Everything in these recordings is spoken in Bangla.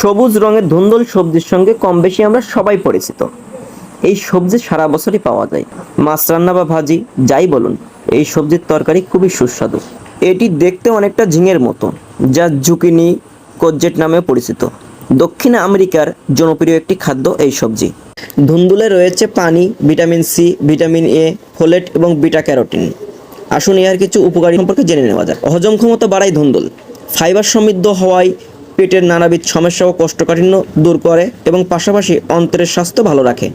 সবুজ রঙের ধুন্দল সবজির সঙ্গে কম বেশি আমরা সবাই পরিচিত। এই সবজি সারা বছরই পাওয়া যায়। মাছ রান্না বা ভাজি, যাই বলুন, এই সবজির তরকারি খুবই সুস্বাদু। এটি দেখতে অনেকটা ঝিঙের মতো, যা জুকিনি কোজ্জেট নামেও পরিচিত। দক্ষিণ আমেরিকার জনপ্রিয় একটি খাদ্য এই সবজি। ধুন্দুলে রয়েছে পানি, vitamin C, vitamin A, folate এবং বিটা ক্যারোটিন। আসুন এর কিছু উপকারী সম্পর্কে জেনে নেওয়া যাক। হজম ক্ষমতা বাড়ায় ধুন্দুল। ফাইবার সমৃদ্ধ হওয়ায় পেটের নানাবিধ সমস্যা ও কষ্টকাঠিন্য দূর করে এবং পাশাপাশি অন্তরের স্বাস্থ্য ভালো রাখে।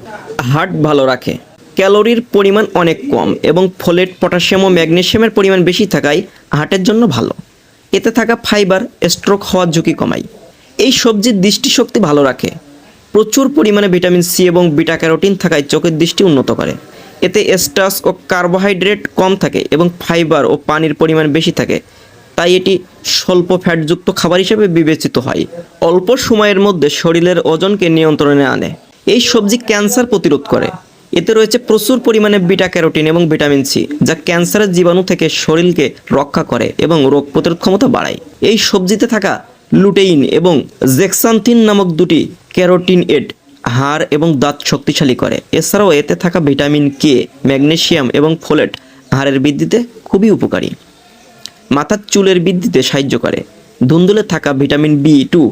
হার্ট ভালো রাখে। ক্যালোরির পরিমাণ অনেক কম এবং ফোলেট, পটাশিয়াম ও ম্যাগনেসিয়ামের পরিমাণ বেশি থাকায় হার্টের জন্য ভালো। এতে থাকা ফাইবার, স্ট্রোক হওয়ার ঝুঁকি কমায়। এই সবজির দৃষ্টিশক্তি ভালো রাখে। প্রচুর পরিমাণে ভিটামিন সি এবং বিটা ক্যারোটিন থাকায় চোখের দৃষ্টি উন্নত করে। এতে স্টার্চ ও কার্বোহাইড্রেট কম থাকে এবং ফাইবার ও পানির পরিমাণ বেশি থাকে। তাই এটি স্বল্প ফ্যাটযুক্ত খাবার হিসেবে বিবেচিত হয়। অল্প সময়ের মধ্যে শরীরের ওজনকে নিয়ন্ত্রণে আনে। এই সবজি ক্যান্সার প্রতিরোধ করে। এতে রয়েছে প্রচুর পরিমাণে বিটা ক্যারোটিন এবং ভিটামিন সি, যা ক্যান্সারের জীবাণু থেকে শরীরকে রক্ষা করে এবং রোগ প্রতিরোধ ক্ষমতা বাড়ায়। এই সবজিতে থাকা লুটেইন এবং জেক্সান্থিন নামক দুটি ক্যারোটিন এড হাড় এবং দাঁত শক্তিশালী করে। এছাড়াও এতে থাকা ভিটামিন কে ম্যাগনেশিয়াম এবং ফোলেট হাড়ের বৃদ্ধিতে খুবই উপকারী। মাথার চুলের বৃদ্ধিতে সাহায্য করে। ধুন্দুলে থাকা ভিটামিন বি টু